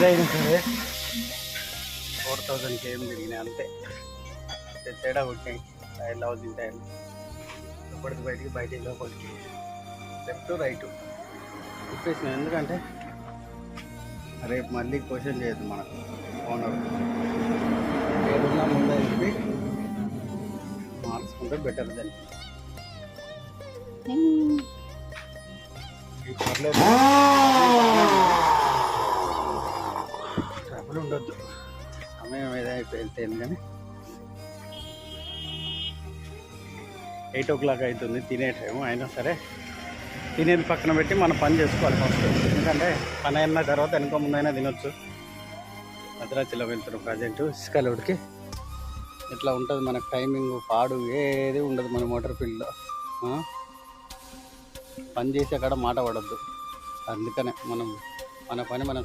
ఏదైనా సరే. ఫోర్ థౌజండ్కి ఏం తిరిగినాయి అంతే. తేడా కొట్టాయి టైర్లు అవుతుంది టైర్లు లోపలికి బయటికి బయటికి లోపలికి. Left right. తిప్పేసిన ఎందుకంటే రేపు మళ్ళీ క్వశ్చన్ చేయొద్దు మనకు. ఓనర్. ఏదన్నా ముందే చెప్పి మార్చుకుంటే బెటర్ దాన్ని పర్లేదు. ట్రబుల్ ఉండొద్దు. సమయం ఏదైపోయింది కానీ. ఎయిట్ ఓ క్లాక్ అవుతుంది తినే టైం అయినా సరే. తినేది పక్కన పెట్టి మనం పని చేసుకోవాలి ఫస్ట్ ఎందుకంటే పని అయిన తర్వాత వెనుక ముందైనా తినొచ్చు. భద్రాచలం వెళ్తున్నాం ప్రజెంట్ ఇసుకలోడికి. ఇట్లా ఉంటుంది మనకు టైమింగ్ పాడు ఏది ఉండదు మన మోటార్ ఫీల్డ్లో. పని చేసే కాడ మాట పడద్దు. అందుకనే మనం మన పని మనం